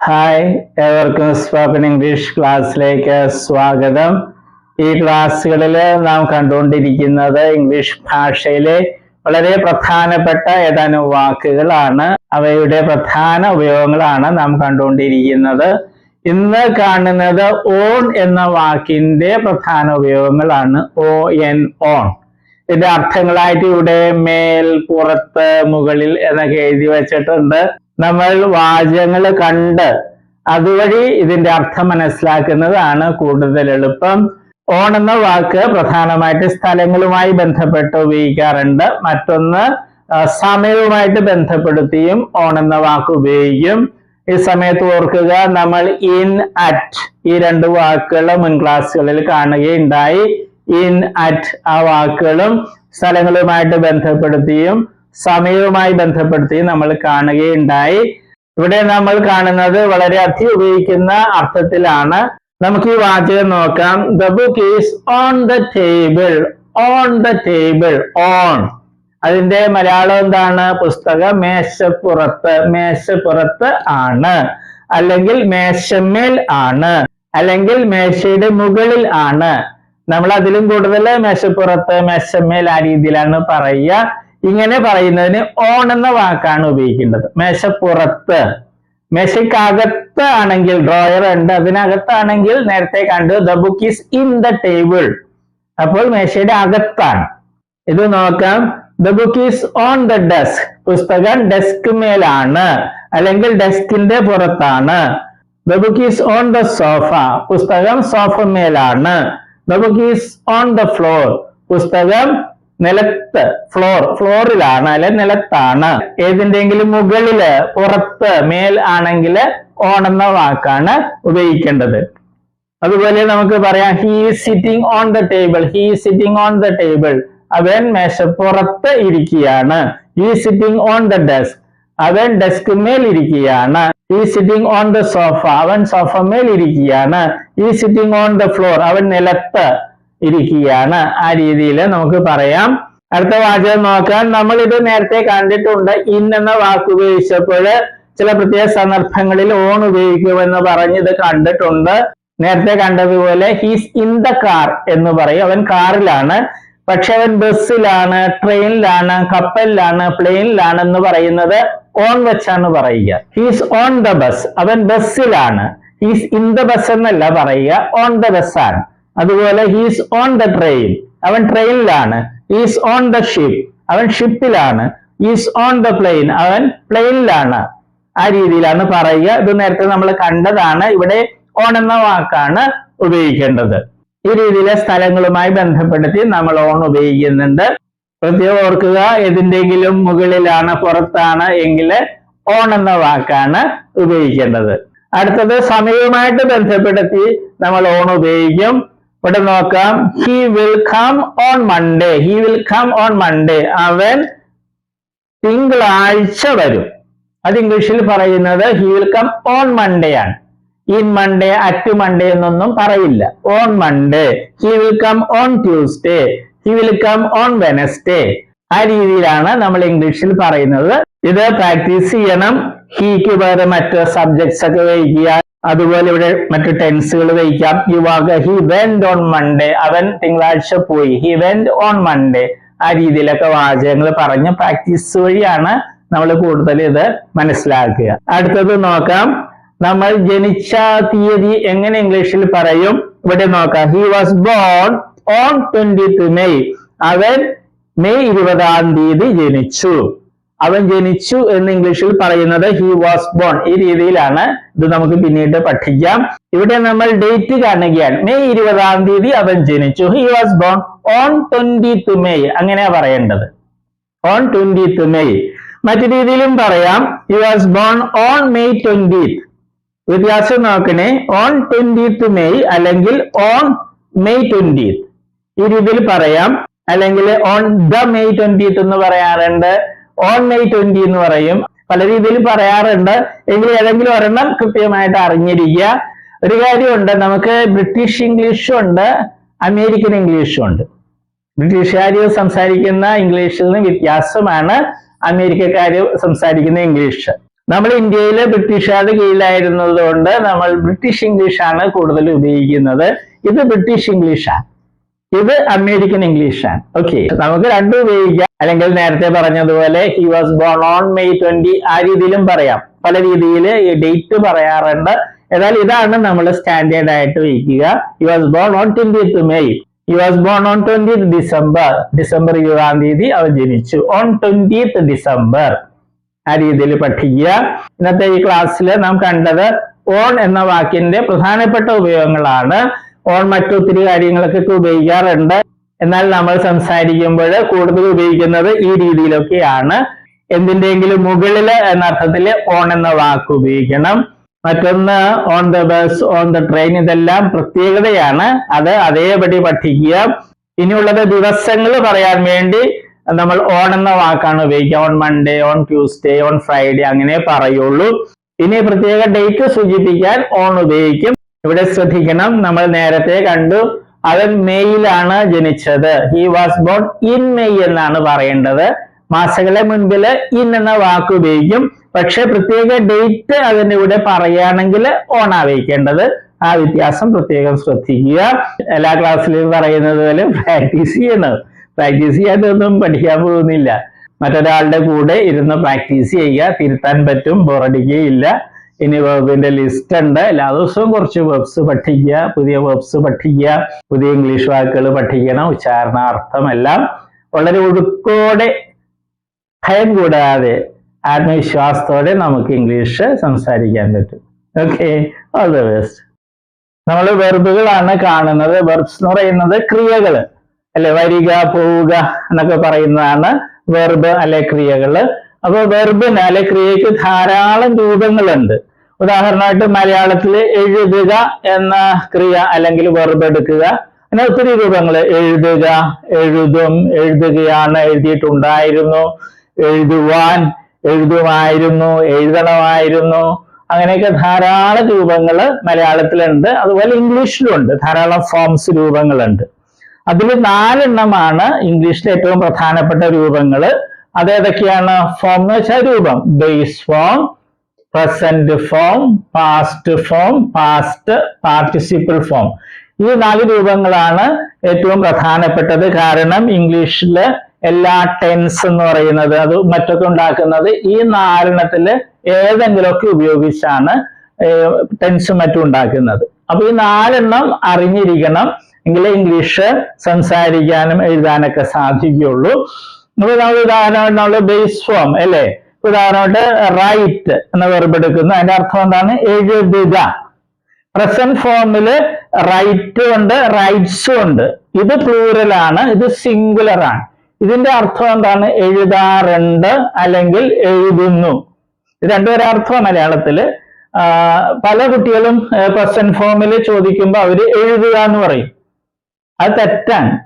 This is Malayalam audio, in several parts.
ഹായ് ഏവർക്കും സ്പോക്കൺ ഇംഗ്ലീഷ് ക്ലാസ്സിലേക്ക് സ്വാഗതം. ഈ ക്ലാസ്സുകളിൽ നാം കണ്ടുകൊണ്ടിരിക്കുന്നത് ഇംഗ്ലീഷ് ഭാഷയിലെ വളരെ പ്രധാനപ്പെട്ട ഏതാനും വാക്കുകളാണ്. അവയുടെ പ്രധാന ഉപയോഗങ്ങളാണ് നാം കണ്ടുകൊണ്ടിരിക്കുന്നത്. ഇന്ന് കാണുന്നത് ഓൺ എന്ന വാക്കിന്റെ പ്രധാന ഉപയോഗങ്ങളാണ്. O N on. ഇതിന്റെ അർത്ഥങ്ങളായിട്ട് ഇവിടെ മേൽ പുറത്ത് മുകളിൽ എന്നൊക്കെ എഴുതി വെച്ചിട്ടുണ്ട്. നമ്മൾ വാചകങ്ങൾ കണ്ട് അതുവഴി ഇതിന്റെ അർത്ഥം മനസ്സിലാക്കുന്നതാണ് കൂടുതൽ എളുപ്പം. ഓൺ എന്ന വാക്ക് പ്രധാനമായിട്ട് സ്ഥലങ്ങളുമായി ബന്ധപ്പെട്ട് ഉപയോഗിക്കാറുണ്ട്. മറ്റൊന്ന് സമയവുമായിട്ട് ബന്ധപ്പെടുത്തിയും ഓൺ എന്ന വാക്ക് ഉപയോഗിക്കും. ഈ സമയത്ത് ഓർക്കുക നമ്മൾ ഇൻ അറ്റ് ഈ രണ്ട് വാക്കുകൾ മുൻ ക്ലാസ്സുകളിൽ കാണുകയുണ്ടായി. ഇൻ അറ്റ് ആ വാക്കുകളും സ്ഥലങ്ങളുമായിട്ട് ബന്ധപ്പെടുത്തിയും സമയവുമായി ബന്ധപ്പെടുത്തി നമ്മൾ കാണുകയുണ്ടായി. ഇവിടെ നമ്മൾ കാണുന്നത് വളരെ അധി ഉപയോഗിക്കുന്ന അർത്ഥത്തിലാണ്. നമുക്ക് ഈ വാചകം നോക്കാം. The book is on the table on the table on അതിന്റെ മലയാളം എന്താണ്? പുസ്തകം മേശപ്പുറത്ത് മേശപ്പുറത്ത് ആണ്. അല്ലെങ്കിൽ മേശമേൽ ആണ്. അല്ലെങ്കിൽ മേശയുടെ മുകളിൽ ആണ്. നമ്മൾ അതിലും കൂടുതൽ മേശപ്പുറത്ത് മേശമേൽ ആ രീതിയിലാണ് പറയുക. ഇങ്ങനെ പറയുന്നതിന് ഓൺ എന്ന വാക്കാണ് ഉപയോഗിക്കേണ്ടത്. മേശപ്പുറത്ത്. മെഷയ്ക്കകത്ത് ആണെങ്കിൽ ഡ്രോയർ ഉണ്ട്. അതിനകത്താണെങ്കിൽ നേരത്തെ കണ്ടു the book is in the table അപ്പോൾ മേശയുടെ അകത്താണ്. ഇത് നോക്കാം. The book is on the desk പുസ്തകം ഡെസ്ക് മേലാണ്. അല്ലെങ്കിൽ ഡെസ്കിന്റെ പുറത്താണ്. The book is on the sofa പുസ്തകം സോഫ മേലാണ്. The book is on the floor പുസ്തകം നിലത്ത് ഫ്ലോർ ഫ്ലോറിലാണ് അല്ലെ നിലത്താണ്. ഏതിന്റെങ്കിലും മുകളിൽ പുറത്ത് മേൽ ആണെങ്കിൽ ഓൺ എന്ന വാക്കാണ് ഉപയോഗിക്കേണ്ടത്. അതുപോലെ നമുക്ക് പറയാം he sitting on the table he sitting on the table അവൻ മേശപ്പുറത്ത് ഇരിക്കുകയാണ്. He sitting on the desk അവൻ ഡെസ്ക് മേൽ ഇരിക്കുകയാണ്. He sitting on the sofa അവൻ സോഫ മേൽ ഇരിക്കുകയാണ്. He sitting on the floor അവൻ നിലത്ത്. ഇരിക്കുകയാണ്. ആ രീതിയിൽ നമുക്ക് പറയാം. അടുത്ത വാചകം നോക്കാൻ നമ്മൾ ഇത് നേരത്തെ കണ്ടിട്ടുണ്ട്. ഇൻ എന്ന വാക്ക് ഉപയോഗിച്ചപ്പോൾ ചില പ്രത്യേക സന്ദർഭങ്ങളിൽ ഓൺ ഉപയോഗിക്കുമെന്ന് പറഞ്ഞ് ഇത് കണ്ടിട്ടുണ്ട്. നേരത്തെ കണ്ടതുപോലെ ഹീസ് ഇൻ ദ കാർ എന്ന് പറയും. അവൻ കാറിലാണ്. പക്ഷെ അവൻ ബസ്സിലാണ് ട്രെയിനിലാണ് കപ്പലിലാണ് പ്ലെയിനിലാണ് എന്ന് പറയുന്നത് ഓൺ വെച്ചാണ് പറയുക. ഹീസ് ഓൺ ദ ബസ് അവൻ ബസ്സിലാണ്. ഹീസ് ഇൻ ദ ബസ് എന്നല്ല പറയുക. ഓൺ ദ ബസ് ആണ്. അതുപോലെ ഹീസ് ഓൺ ദ ട്രെയിൻ അവൻ ട്രെയിനിലാണ് ഹീസ് ഓൺ ദ ഷിപ്പ് അവൻ ഷിപ്പിലാണ് ഈസ് ഓൺ ദ പ്ലെയിൻ അവൻ പ്ലെയിനിലാണ് ആ രീതിയിലാണ് പറയുക. ഇത് നേരത്തെ നമ്മൾ കണ്ടതാണ്. ഇവിടെ ഓൺ എന്ന വാക്കാണ് ഉപയോഗിക്കേണ്ടത്. ഈ രീതിയിലെ സ്ഥലങ്ങളുമായി ബന്ധപ്പെടുത്തി നമ്മൾ ഓൺ ഉപയോഗിക്കുന്നുണ്ട്. പ്രത്യേകം ഓർക്കുക ഏതിന്റെങ്കിലും മുകളിലാണ് പുറത്താണ് എങ്കിൽ ഓൺ എന്ന വാക്കാണ് ഉപയോഗിക്കേണ്ടത്. അടുത്തത് സമയവുമായിട്ട് ബന്ധപ്പെടുത്തി നമ്മൾ ഓൺ ഉപയോഗിക്കും. ഇവിടെ നോക്കാം. He will come on Monday he will come on Monday അവൻ തിങ്കളാഴ്ച വരും. അത് ഇംഗ്ലീഷിൽ പറയുന്നത് he will come on Monday ആണ്. ഇൻ മൺഡേ അറ്റ് മൺഡേ എന്നൊന്നും പറയില്ല. On Monday he will come on Tuesday he will come on Wednesday ആ രീതിയിലാണ് നമ്മൾ ഇംഗ്ലീഷിൽ പറയുന്നത്. ഇത് പ്രാക്ടീസ് ചെയ്യണം. ഹീക്ക് പകരം മറ്റ് സബ്ജക്ട്സ് ഒക്കെ വഹിക്കുക അതുപോലെ ഇവിടെ മറ്റു ടെൻസുകൾ വഹിക്കാം. യുവാക ഹി വെന്റ് ഓൺ മൺഡേ അവൻ തിങ്കളാഴ്ച പോയി. ഹി വെന്റ് ഓൺ മൺഡേ ആ രീതിയിലൊക്കെ വാചകങ്ങൾ പറഞ്ഞ് പ്രാക്ടീസ് വഴിയാണ് നമ്മൾ കൂടുതൽ ഇത് മനസ്സിലാക്കുക. അടുത്തത് നോക്കാം. നമ്മൾ ജനിച്ച തീയതി എങ്ങനെ ഇംഗ്ലീഷിൽ പറയും? ഇവിടെ നോക്കാം. He was born on twenty May അവൻ മെയ് ഇരുപതാം തീയതി ജനിച്ചു. അവൻ ജനിച്ചു എന്ന് ഇംഗ്ലീഷിൽ പറയുന്നത് ഹി വാസ് ബോൺ ഈ രീതിയിലാണ് ഇത് നമുക്ക് പിന്നീട് പഠിക്കാം. ഇവിടെ നമ്മൾ ഡേറ്റ് കാണുകയാണ്. മെയ് ഇരുപതാം തീയതി അവൻ ജനിച്ചു. He was born on twenty two May അങ്ങനെയാ പറയേണ്ടത്. ഓൺ ട്വന്റി ടു മെയ് മറ്റു രീതിയിലും പറയാം. He was born on May twenty വ്യത്യാസം നോക്കണേ. ഓൺ ട്വന്റി മെയ് അല്ലെങ്കിൽ ഓൺ മെയ് ട്വന്റി ഈ രീതിയിൽ പറയാം. അല്ലെങ്കിൽ ഓൺ ദ മെയ് ട്വന്റി എന്ന് പറയാറുണ്ട്. ഓൺ മെയ് ട്വന്റി എന്ന് പറയും. പല രീതിയിൽ പറയാറുണ്ട്. എങ്കിൽ ഏതെങ്കിലും ഒരെണ്ണം കൃത്യമായിട്ട് അറിഞ്ഞിരിക്കുക. ഒരു കാര്യമുണ്ട്. നമുക്ക് ബ്രിട്ടീഷ് ഇംഗ്ലീഷും ഉണ്ട്. അമേരിക്കൻ ഇംഗ്ലീഷും ഉണ്ട്. ബ്രിട്ടീഷുകാർ സംസാരിക്കുന്ന ഇംഗ്ലീഷിൽ നിന്ന് വ്യത്യാസമാണ് അമേരിക്കക്കാർ സംസാരിക്കുന്ന ഇംഗ്ലീഷ്. നമ്മൾ ഇന്ത്യയിൽ ബ്രിട്ടീഷുകാരുടെ കീഴിലായിരുന്നത് കൊണ്ട് നമ്മൾ ബ്രിട്ടീഷ് ഇംഗ്ലീഷാണ് കൂടുതൽ ഉപയോഗിക്കുന്നത്. ഇത് ബ്രിട്ടീഷ് ഇംഗ്ലീഷാണ് ഇത് അമേരിക്കൻ ഇംഗ്ലീഷാണ് ഓക്കെ നമുക്ക് രണ്ടും ഉപയോഗിക്കാം. അല്ലെങ്കിൽ നേരത്തെ പറഞ്ഞതുപോലെ he was born on May twenty ആ രീതിയിലും പറയാം. പല രീതിയിൽ ഈ ഡേറ്റ് പറയാറുണ്ട്. എന്നാൽ ഇതാണ് നമ്മൾ സ്റ്റാൻഡേർഡ് ആയിട്ട് വയ്ക്കുക. He was born on twenty May he was born on twenty December December ഇരുപതാം തീയതി അവൻ ജനിച്ചു. ഓൺ ട്വന്റി ഡിസംബർ ആ രീതിയിൽ പഠിക്കുക. ഇന്നത്തെ ഈ ക്ലാസ്സിൽ നാം കണ്ടത് ഓൺ എന്ന വാക്കിന്റെ പ്രധാനപ്പെട്ട ഉപയോഗങ്ങളാണ്. ഓൺ മറ്റൊത്തിരി കാര്യങ്ങളൊക്കെ ഉപയോഗിക്കാറുണ്ട്. എന്നാൽ നമ്മൾ സംസാരിക്കുമ്പോൾ കൂടുതൽ ഉപയോഗിക്കുന്നത് ഈ രീതിയിലൊക്കെയാണ്. എന്തിന്റെയെങ്കിലും മുകളിൽ എന്ന അർത്ഥത്തിൽ ഓൺ എന്ന വാക്ക് ഉപയോഗിക്കണം. മറ്റൊന്ന് on the bus on the train ഇതെല്ലാം പ്രത്യേകതയാണ്. അത് അതേപടി പഠിക്കുക. ഇനിയുള്ളത് ദിവസങ്ങൾ പറയാൻ വേണ്ടി നമ്മൾ ഓൺ എന്ന വാക്കാണ് ഉപയോഗിക്കുക. On Monday on Tuesday on Friday അങ്ങനെ പറയുള്ളൂ. ഇനി പ്രത്യേക ഡേറ്റ് സൂചിപ്പിക്കാൻ ഓൺ ഉപയോഗിക്കും. ഇവിടെ ശ്രദ്ധിക്കണം. നമ്മൾ നേരത്തെ കണ്ടു. അവൻ മെയ്യിലാണ് ജനിച്ചത്. He was born in May എന്നാണ് പറയേണ്ടത്. മാസങ്ങളെ മുൻപിൽ ഇൻ എന്ന വാക്ക് ഉപയോഗിക്കും. പക്ഷെ പ്രത്യേക ഡേറ്റ് അതിന്റെ കൂടെ പറയുകയാണെങ്കിൽ ഓൺ ആവയിക്കേണ്ടത് ആ വ്യത്യാസം പ്രത്യേകം ശ്രദ്ധിക്കുക. എല്ലാ ക്ലാസ്സിലും പറയുന്നത് പോലെ പ്രാക്ടീസ് ചെയ്യണം. പ്രാക്ടീസ് ചെയ്യാതൊന്നും പഠിക്കാൻ പോകുന്നില്ല. മറ്റൊരാളുടെ കൂടെ ഇരുന്ന് പ്രാക്ടീസ് ചെയ്യുക. തിരുത്താൻ പറ്റും. ബോറടിക്കുകയില്ല ഇനി വേബിന്റെ ലിസ്റ്റ് ഉണ്ട്. എല്ലാ ദിവസവും കുറച്ച് വെബ്സ് പഠിക്കുക പുതിയ വെബ്സ് പഠിക്കുക പുതിയ ഇംഗ്ലീഷ് വാക്കുകൾ പഠിക്കണം ഉച്ചാരണാർത്ഥം എല്ലാം വളരെ ഒഴുക്കോടെ ഭയം കൂടാതെ ആത്മവിശ്വാസത്തോടെ നമുക്ക് ഇംഗ്ലീഷ് സംസാരിക്കാൻ പറ്റും. ഓക്കെ ഓൾ ദ ബെസ്റ്റ് നമ്മൾ വെർബുകളാണ് കാണുന്നത്. വെർബ്സ് എന്ന് പറയുന്നത് ക്രിയകൾ. അല്ലെ? വരിക പോവുക എന്നൊക്കെ പറയുന്നതാണ് വെർബ് അല്ലെ ക്രിയകൾ. അപ്പൊ വെർബിന് അല്ലെ ക്രിയക്ക് ധാരാളം രൂപങ്ങളുണ്ട്. ഉദാഹരണമായിട്ട് മലയാളത്തിൽ എഴുതുക എന്ന ക്രിയ അല്ലെങ്കിൽ വെർബ് എടുക്കുക. അങ്ങനെ ഒത്തിരി രൂപങ്ങൾ എഴുതുക എഴുതും എഴുതുകയാണ് എഴുതിയിട്ടുണ്ടായിരുന്നു എഴുതുവാൻ എഴുതുമായിരുന്നു എഴുതണമായിരുന്നു. അങ്ങനെയൊക്കെ ധാരാളം രൂപങ്ങൾ മലയാളത്തിലുണ്ട്. അതുപോലെ ഇംഗ്ലീഷിലുണ്ട് ധാരാളം ഫോംസ് രൂപങ്ങളുണ്ട്. അതിൽ നാലെണ്ണമാണ് ഇംഗ്ലീഷിലെ ഏറ്റവും പ്രധാനപ്പെട്ട രൂപങ്ങൾ അതേതൊക്കെയാണ് ഫോം എന്ന് വെച്ചാൽ രൂപം. Base form present form past form past participle form ഈ നാല് രൂപങ്ങളാണ് ഏറ്റവും പ്രധാനപ്പെട്ടത്. കാരണം ഇംഗ്ലീഷിൽ എല്ലാ ടെൻസ് എന്ന് പറയുന്നത് അത് മറ്റൊക്കെ ഉണ്ടാക്കുന്നത് ഈ നാലെണ്ണത്തിൽ ഏതെങ്കിലുമൊക്കെ ഉപയോഗിച്ചാണ് ടെൻസ് മറ്റും ഉണ്ടാക്കുന്നത്. അപ്പൊ ഈ നാലെണ്ണം അറിഞ്ഞിരിക്കണം. എങ്കിലേ ഇംഗ്ലീഷ് സംസാരിക്കാനും എഴുതാനൊക്കെ സാധിക്കുകയുള്ളൂ. നമ്മൾ ഉദാഹരണം നമ്മൾ ബേസ് ഫോം അല്ലേ? ഉദാഹരണമായിട്ട് റൈറ്റ് എന്ന വെർബ് എടുക്കുന്നു. അതിന്റെ അർത്ഥം എന്താണ്? എഴുതുക. പ്രസന്റ് ഫോമിൽ റൈറ്റ് ഉണ്ട് റൈറ്റ്സും ഉണ്ട്. ഇത് പ്ലൂറൽ ആണ് ഇത് സിംഗുലർ ആണ്. ഇതിന്റെ അർത്ഥം എന്താണ്? എഴുതാറുണ്ട് അല്ലെങ്കിൽ എഴുതുന്നു. ഇത് രണ്ടുപേരെ അർത്ഥം മലയാളത്തിൽ. ആ, പല കുട്ടികളും പ്രസന്റ് ഫോമിൽ ചോദിക്കുമ്പോൾ അവർ എഴുതുക എന്ന് പറയും. അത് തെറ്റാണ്.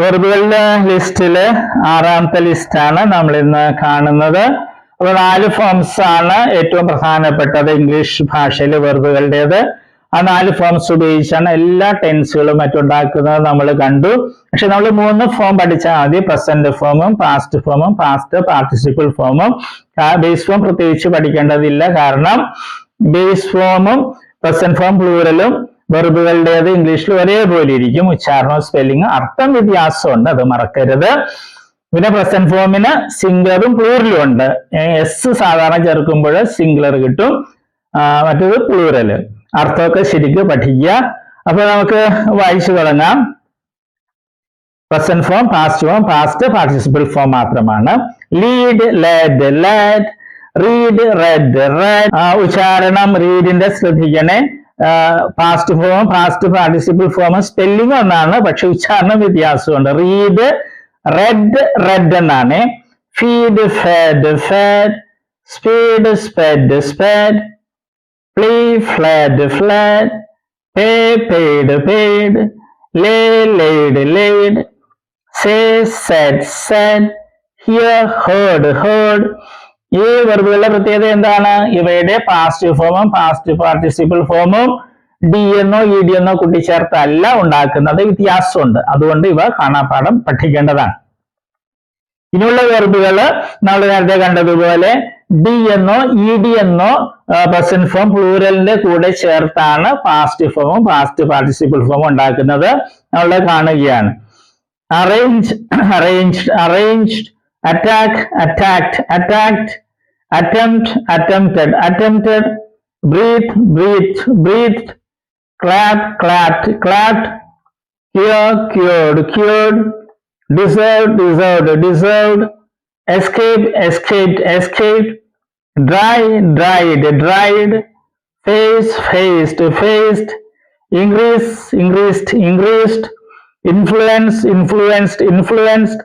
വെർബുകളുടെ ലിസ്റ്റിൽ ആറാമത്തെ ലിസ്റ്റാണ് നമ്മൾ ഇന്ന് കാണുന്നത്. അപ്പൊ നാല് ഫോംസ് ആണ് ഏറ്റവും പ്രധാനപ്പെട്ടത് ഇംഗ്ലീഷ് ഭാഷയിലെ വെർബുകളുടേത്. ആ നാല് ഫോംസ് ഉപയോഗിച്ചാണ് എല്ലാ ടെൻസുകളും മറ്റുണ്ടാക്കുന്നത് നമ്മൾ കണ്ടു. പക്ഷെ നമ്മൾ മൂന്ന് ഫോം പഠിച്ചാൽ മതി. പ്രസന്റ് ഫോമും പാസ്റ്റ് ഫോമും പാസ്റ്റ് പാർട്ടിസിപ്പിൾ ഫോമും ബേസ് ഫോം പ്രത്യേകിച്ച് പഠിക്കേണ്ടതില്ല. കാരണം ബേസ് ഫോമും പ്രസന്റ് ഫോം പ്ലൂറലും വെർബുകളുടേത് ഇംഗ്ലീഷിൽ ഒരേപോലെ ഇരിക്കും. ഉച്ചാരണവും സ്പെല്ലിംഗ് അർത്ഥം വ്യത്യാസമുണ്ട് അത് മറക്കരുത്. പിന്നെ പ്രസന്റ് ഫോമിന് സിംഗറും പ്ലൂറലും ഉണ്ട്. എസ് സാധാരണ ചേർക്കുമ്പോൾ സിംഗുലർ കിട്ടും. മറ്റത് പ്ലൂറൽ അർത്ഥമൊക്കെ ശരിക്കും പഠിക്കുക. അപ്പൊ നമുക്ക് വായിച്ചു തുടങ്ങാം. Present form past form past participle form മാത്രമാണ്. Lead led led read read read ഉച്ചാരണം റീഡിന്റെ ശ്രദ്ധിക്കണേ. Past form past participle form spelling ഒന്നാണ്. പക്ഷെ ഉച്ചാരണം വ്യത്യാസമുണ്ട്. റീഡ് റെഡ് റെഡ് എന്നാണ്. Feed fed fed speed sped sped play fled fled pay paid paid lay laid laid say said said hear heard heard ഈ വെർബുകളുടെ പ്രത്യേകത എന്താണ്? ഇവയുടെ പാസ്റ്റ് ഫോമും പാസ്റ്റ് പാർട്ടിസിപ്പിൾ ഫോമും ഡി എന്നോ ഇ ഡി എന്നോ കൂട്ടിച്ചേർത്തല്ല ഉണ്ടാക്കുന്നത് വ്യത്യാസമുണ്ട്. അതുകൊണ്ട് ഇവ കാണാപ്പാഠം പഠിക്കേണ്ടതാണ്. ഇനിയുള്ള വെർബുകൾ നമ്മൾ നേരത്തെ കണ്ടതുപോലെ ഡി എന്നോ ഇ ഡി എന്നോ പ്രസന്റ് ഫോം പ്ലൂറലിന്റെ കൂടെ ചേർത്താണ് പാസ്റ്റ് ഫോമും പാസ്റ്റ് പാർട്ടിസിപ്പിൾ ഫോമും ഉണ്ടാക്കുന്നത്. നമ്മൾ കാണുകയാണ്. Arrange arranged arranged attack, attacked, attacked, attempt, attempted, attempted, breathe, breathed, breathed, clap, clapped, clapped, cure, cured, cured, deserved, deserved, deserved, escape, escaped, escaped, dry, dried, dried, face, faced, faced, increase, increased, increased, influence, influenced, influenced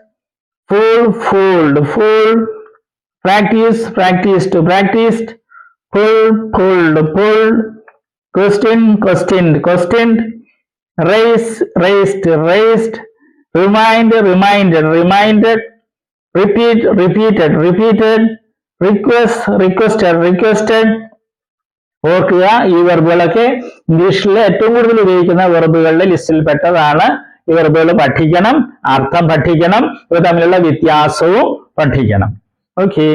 fool, fooled, fooled, practice, practiced, practiced, pull, pulled, pulled, question, questioned, questioned, raise, raised, raised, remind, reminded, reminded, repeat, repeated, repeated, request, requested, requested. ഓർക്കുക ഈ വെർബുകളൊക്കെ ഇംഗ്ലീഷിൽ ഏറ്റവും കൂടുതൽ ഉപയോഗിക്കുന്ന വെർബുകളുടെ ലിസ്റ്റിൽ പെട്ടതാണ് ഈ പഠിക്കണം അർത്ഥം പഠിക്കണം ഇവ തമ്മിലുള്ള വ്യത്യാസവും പഠിക്കണം. ഓക്കെ